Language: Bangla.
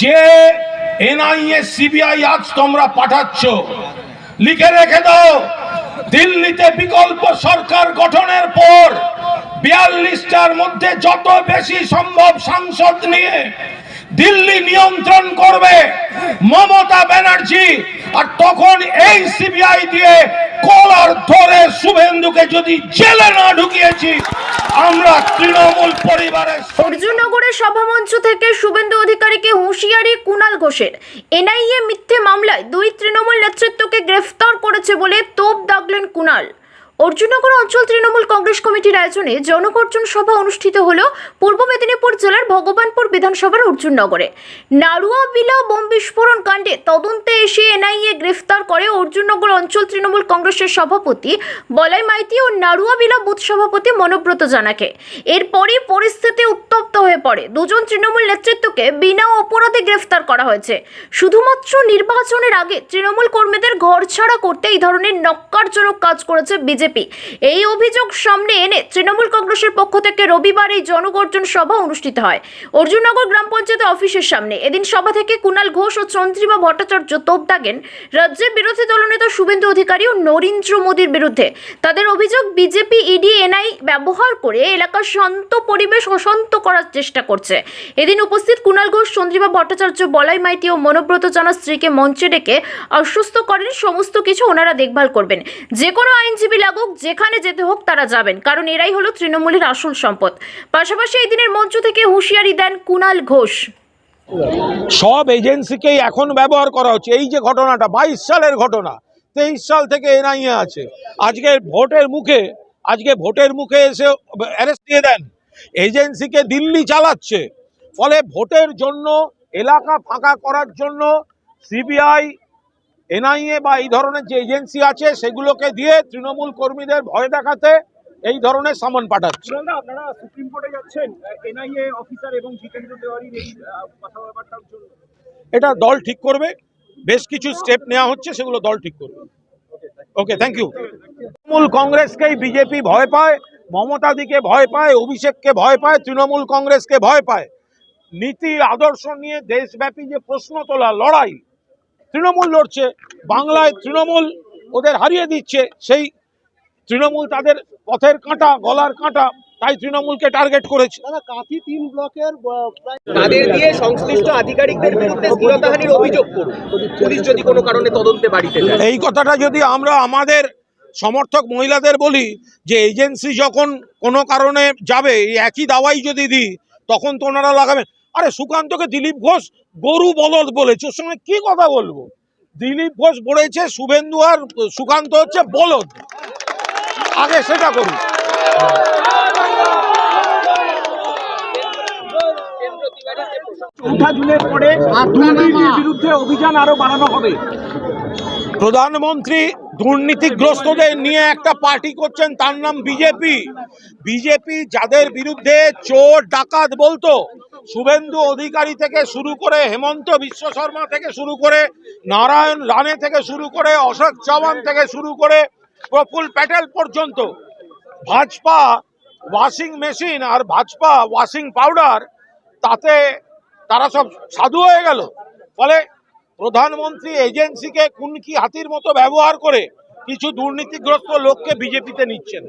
যে এনআইএ, সিবিআই আজ তোমরা পাঠাচ্ছ, লিখে রেখে দাও, দিল্লিতে বিকল্প সরকার গঠনের পর বিয়াল্লিশটার মধ্যে যত বেশি সম্ভব সাংসদ নিয়ে দিল্লি নিয়ন্ত্রণ করবে মমতা ব্যানার্জি। আর তখন এই সিবিআই দিয়ে কলার ধরে শুভেন্দুকে যদি জেলে না ঢুকিয়েছি, আমরা তৃণমূল পরিবারের অর্জুননগরের সভামঞ্চ থেকে শুভেন্দু অধিকারীকে হুঁশিয়ারি কুণাল ঘোষের। এনআইএ মিথ্যে মামলায় দুই তৃণমূল নেতৃত্বকে গ্রেফতার করেছে বলে তোপ দাগলেন কুণাল অর্জুননগর অঞ্চল তৃণমূল কংগ্রেস কমিটির আয়োজনে জনগর্জন সভা অনুষ্ঠিত হল পূর্ব মেদিনীপুর জেলার ভগবানপুর বিধানসভার অর্জুননগরে নাড়ুয়া, বিলা বোম বিস্ফোরণ কাণ্ডে তদন্তে এসে এনআইএ গ্রেফতার করে অর্জুননগর অঞ্চল তৃণমূল কংগ্রেসের সভাপতি বলাই মাইতি ও নাড়ুয়া, বিলা বুথ সভাপতি মনোব্রত জানাকে। এরপরই পরিস্থিতি উত্তপ্ত হয়ে পড়ে। দুজন তৃণমূল নেতৃত্বকে বিনা অপরাধে গ্রেফতার করা হয়েছে। শুধুমাত্র নির্বাচনের আগে তৃণমূল কর্মীদের ঘরছাড়া করতে এই ধরনের নক্কারজনক কাজ করেছে বিজেপি। এই অভিযোগ সামনে এনে তৃণমূল কংগ্রেসের পক্ষ থেকে রবিবার এই জনগর্জন সভা অনুষ্ঠিত হয়। অর্জুননগর গ্রাম পঞ্চায়েত অফিসের সামনে এদিন সভা থেকে কুণাল ঘোষ ও চন্দ্রিমা ভট্টাচার্য তোপ দাগেন রাজ্যের বিরোধী দলনেতা শুভেন্দু অধিকারী ও নরেন্দ্র মোদীর বিরুদ্ধে। তাদের অভিযোগ, বিজেপি, ইডি, এনআই ব্যবহার করে এলাকার শান্ত পরিবেশ অশান্ত করার চেষ্টা করছে। এদিন উপস্থিত কুণাল ঘোষ, চন্দ্রিমা ভট্টাচার্য, বলাই মাইতি ও মনোব্রত জানা স্ত্রীকে মঞ্চে ডেকে আশ্বস্ত করেন, সমস্ত কিছু ওনারা দেখভাল করবেন। যে কোনো আইনজীবী লাগুক যেখানে যেতে হোক তারা যাবেন, কারণ এরাই হলো তৃণমূলের আসল সম্পদ। পাশাপাশি এই দিনের মঞ্চ থেকে হুঁশিয়ারি দেন কুণাল ঘোষ। সব এজেন্সিকেই এখন ব্যবহার করা হচ্ছে। এই যে ঘটনাটা, বাইশ সালের ঘটনা, তেইশ সাল থেকে এনআইএ আছে। আজকে ভোটের মুখে, আজকে ভোটের মুখে এসে অ্যারেস্ট দিয়ে দেন। এজেন্সিকে দিল্লি চালাচ্ছে। ফলে ভোটের জন্য, এলাকা ফাঁকা করার জন্য, সিবিআই এনআইএ বা এই ধরনের যে এজেন্সি আছে সেগুলোকে দিয়ে তৃণমূল কর্মীদের ভয় দেখাতে এই ধরনের সামন পাঠাচ্ছে। আপনারা সুপ্রিম কোর্টে যাচ্ছেন এনআইএ অফিসার এবং জিতেন্দ্র তিওয়ারির এই কথাবার্তার জন্য। এটা দল ঠিক করবে বেশ কিছু স্টেপ নেওয়া হচ্ছে সেগুলো দল ঠিক করবে। ওকে থ্যাংক ইউ তৃণমূল কংগ্রেসকেই বিজেপি ভয় পায় মমতাদিকে ভয় পায় অভিষেককে ভয় পায় তৃণমূল কংগ্রেসকে ভয় পায়। নীতি আদর্শ নিয়ে দেশব্যাপী যে প্রশ্ন তোলা লড়াই তৃণমূল লড়ছে বাংলায় তৃণমূল ওদের হারিয়ে দিচ্ছে সেই তৃণমূল তাদের পথের কাঁটা গলার কাঁটা তাই তৃণমূলকে টার্গেট করেছে। কাঁথি তিন ব্লকের তাদের দিয়ে সংশ্লিষ্ট আধিকারিকদের বিরুদ্ধে স্থিরতাহানির অভিযোগ করুন। পুলিশ যদি কোনো কারণে তদন্তে বাড়িতে এই কথাটা যদি আমরা আমাদের সমর্থক মহিলাদের বলি যে এজেন্সি যখন কোনো কারণে যাবে এই একই দাওয়াই যদি দিই তখন তো ওনারা লাগাবেন। আরে সুকান্তকে দিলীপ ঘোষ গরু বলদ বলেছে ওর সঙ্গে কি কথা বলব? দিলীপ ঘোষ বলেছে শুভেন্দু আর সুকান্ত হচ্ছে বলদ। আগে সেটা করুন চৌঠা জুনের পরে বিরুদ্ধে অভিযান আরও বাড়ানো হবে। প্রধানমন্ত্রী দুর্নীতিগ্রস্তদের নিয়ে একটা পার্টি করছেন তার নাম বিজেপি। বিজেপি যাদের বিরুদ্ধে চোর ডাকাত বলতো শুভেন্দু অধিকারী থেকে শুরু করে হেমন্ত বিশ্ব শর্মা থেকে শুরু করে নারায়ণ রানে থেকে শুরু করে অশোক চৌহান থেকে শুরু করে প্রফুল প্যাটেল পর্যন্ত। ভাজপা ওয়াশিং মেশিন আর ভাজপা ওয়াশিং পাউডার, তাতে তারা সব সাধু হয়ে গেল। ফলে প্রধানমন্ত্রী এজেন্সিকে কুনকি হাতির মতো ব্যবহার করে কিছু দুর্নীতিগ্রস্ত লোককে বিজেপিতে নিচ্ছেন।